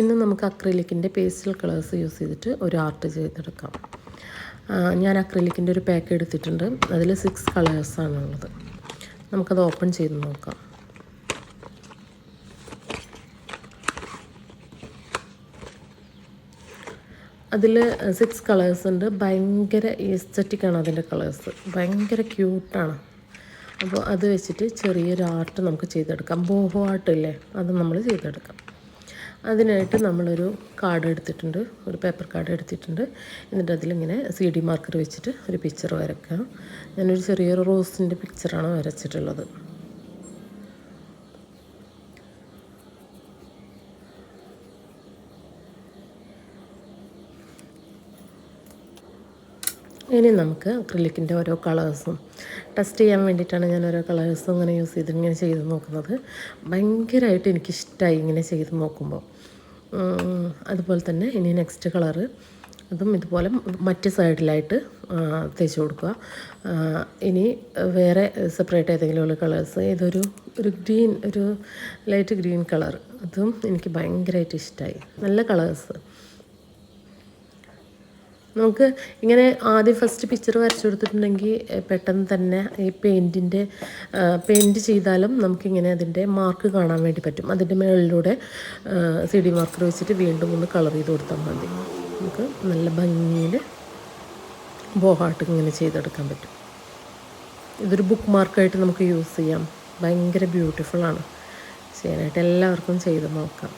ഇന്ന് നമുക്ക് അക്രിലിക്കിന്റെ pastel colours use ചെയ്തിട്ട് ഒരു ആർട്ട് ചെയ്തെടുക്കാം. ഞാൻ അക്രിലിക്കിന്റെ ഒരു പാക്ക് എടുത്തിട്ടുണ്ട്. അതിൽ സിക്സ് കളേഴ്സാണുള്ളത് നമുക്കത് ഓപ്പൺ ചെയ്ത് നോക്കാം. അതിൽ സിക്സ് കളേഴ്സ് ഉണ്ട്. ഭയങ്കര ആണ് അതിന്റെ കളേഴ്സ്. ഭയങ്കര ക്യൂട്ടാണ് അപ്പോൾ അത് വെച്ചിട്ട് ചെറിയൊരു ആർട്ട് നമുക്ക് ചെയ്തെടുക്കാം. ബോഹോ ആർട്ടില്ലേ അത് നമ്മൾ ചെയ്തെടുക്കാം. അതിനായിട്ട് നമ്മളൊരു കാർഡ് എടുത്തിട്ടുണ്ട്. ഒരു പേപ്പർ കാർഡ് എടുത്തിട്ടുണ്ട്. എന്നിട്ട് അതിലിങ്ങനെ സി ഡി മാർക്കർ വെച്ചിട്ട് ഒരു പിക്ചർ വരയ്ക്കാം. ഞാനൊരു ചെറിയൊരു റോസിന്റെ പിക്ചറാണ് വരച്ചിട്ടുള്ളത്. ഇനി നമുക്ക് അക്രിലിക്കിന്റെ ഓരോ കളേഴ്സും ടെസ്റ്റ് ചെയ്യാൻ വേണ്ടിയിട്ടാണ് ഞാൻ ഓരോ കളേഴ്സും ഇങ്ങനെ യൂസ് ചെയ്ത് ഇങ്ങനെ ചെയ്ത് നോക്കുന്നത്. ഭയങ്കരമായിട്ട് എനിക്കിഷ്ടമായി ഇങ്ങനെ ചെയ്ത് നോക്കുമ്പോൾ. അതുപോലെ തന്നെ ഇനി നെക്സ്റ്റ് കളറ് അതും ഇതുപോലെ മറ്റ് സൈഡിലായിട്ട് തേച്ച് കൊടുക്കുക. ഇനി വേറെ സെപ്പറേറ്റ് ഏതെങ്കിലും ഉള്ള കളേഴ്സ് ഇതൊരു ഒരു ഗ്രീൻ ഒരു ലൈറ്റ് ഗ്രീൻ കളർ അതും എനിക്ക് ഭയങ്കരമായിട്ട് ഇഷ്ടമായി നല്ല കളേഴ്സ് നമുക്ക് ഇങ്ങനെ ആദ്യം ഫസ്റ്റ് പിക്ചർ വരച്ചു കൊടുത്തിട്ടുണ്ടെങ്കിൽ പെട്ടെന്ന് തന്നെ ഈ പെയിന്റിന്റെ പെയിന്റ് ചെയ്താലും നമുക്കിങ്ങനെ അതിന്റെ മാർക്ക് കാണാൻ വേണ്ടി പറ്റും. അതിന്റെ മുകളിലൂടെ സി ഡി മാർക്കർ വെച്ചിട്ട് വീണ്ടും ഒന്ന് കളർ ചെയ്ത് കൊടുത്താൽ മതി. നമുക്ക് നല്ല ഭംഗിയിൽ ബോഹാട്ട് ഇങ്ങനെ ചെയ്തെടുക്കാൻ പറ്റും. ഇതൊരു ബുക്ക് മാർക്കായിട്ട് നമുക്ക് യൂസ് ചെയ്യാം. ഭയങ്കര ബ്യൂട്ടിഫുള്ളാണ് ചെയ്യാനായിട്ട് എല്ലാവർക്കും ചെയ്ത് നോക്കാം.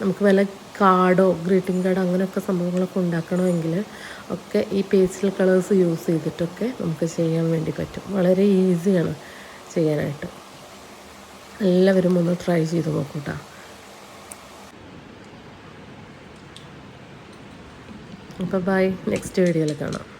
നമുക്ക് വല്ല കാർഡോ ഗ്രീറ്റിംഗ് കാർഡോ അങ്ങനെയൊക്കെ സംഭവങ്ങളൊക്കെ ഉണ്ടാക്കണമെങ്കിൽ ഒക്കെ ഈ പേസ്റ്റൽ കളേഴ്സ് യൂസ് ചെയ്തിട്ടൊക്കെ നമുക്ക് ചെയ്യാൻ വേണ്ടി പറ്റും. വളരെ ഈസിയാണ് ചെയ്യാനായിട്ട്. എല്ലാവരും ഒന്ന് ട്രൈ ചെയ്ത് നോക്കൂട്ടാ. അപ്പോൾ ബൈ നെക്സ്റ്റ് വീഡിയോയിൽ കാണാം.